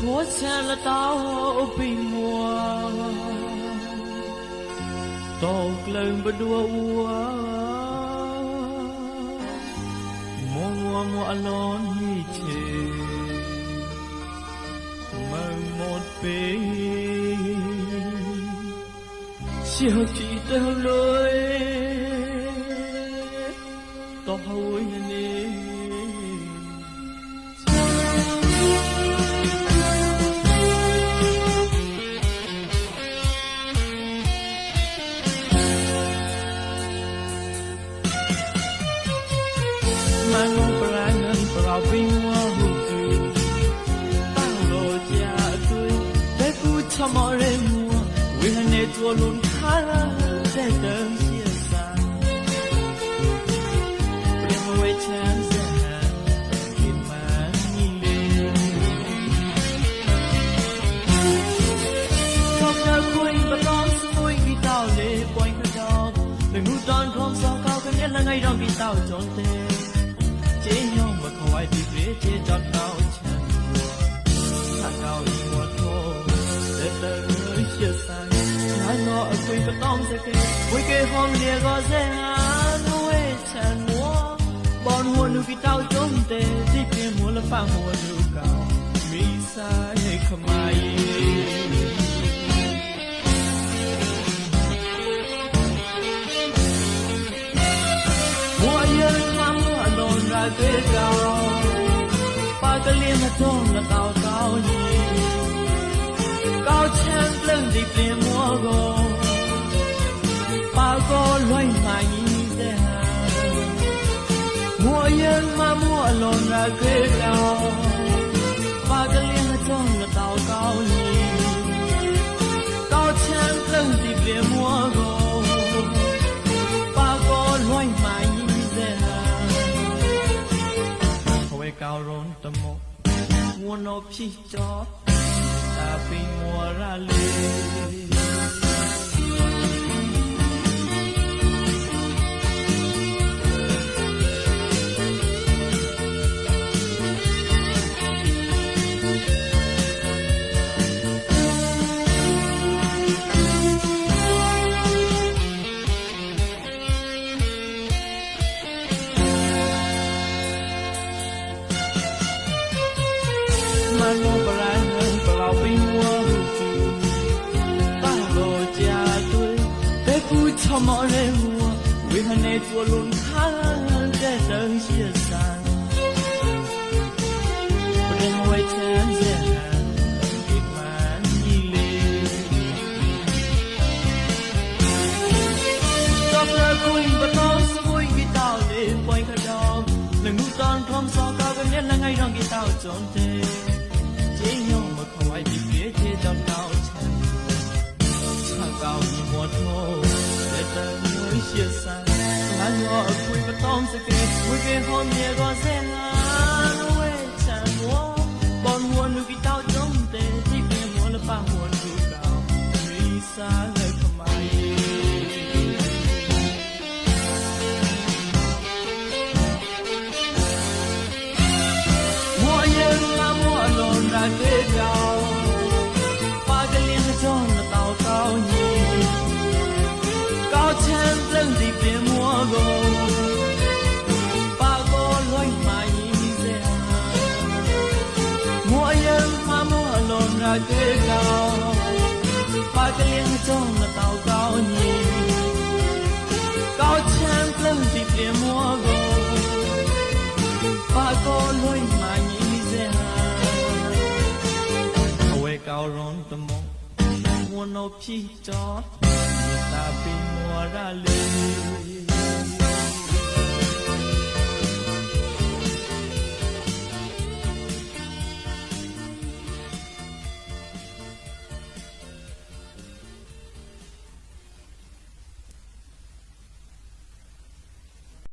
Thua xe là tao bị mùa. Tàu lên bà đua ua Mùa mùa mùa alon hi chê Mang một bê chiều chỉ tao lối Tao hôi nè တော့ပြီးတောက်ကြုံတဲ့ကျေညောမခွာဒီပြေကျေကြောက်တောက်ချမ်းသာကောက်ဒီဝတ်တော့တဲ့တဲ့ရှစ်ဆိုင်နာတော့အကွေပတောင်းစကေဝေကေဟောင်းလေကောစဲဟာနိုဝဲချန်မောဘောင်းဝနုကတောက်ကြုံတဲ့ဒီပြင်းမလပမောလူကောင်မိဆိုင်ခမိုင်း တွေ့ကောင်ပါကလေးမတော်မကောင်းကောင်းကြီးကောက်ချမ်းပြန့်ဒီပြင်မောကောပါကောလွိုင်းမှန်ကြီးတဲ့ဟာမောယံမမောအလွန်ရတွေ့ကောင် วนอบชิจอดตาไปมัวระเลย 人我，为何你做弄看的等些山？不认为天也一般一零。当然可以不当是我一道的关个道，能够当他们上高个年能爱让给到中的，只有我可爱的别提到到天，唱到你我头。Tom se fi Mwy fi hon i တွေ့ကောင်ပါကလင်းကြုံတော့ကောင်းညီကောင်းချမ်းပြန့်ဒီပြမောကိုပါကောလွိမှညီစဲဟာအဝဲကောင်းရုံတမောဝန်တော့ဖြီးတော့သာပင်မောရလေး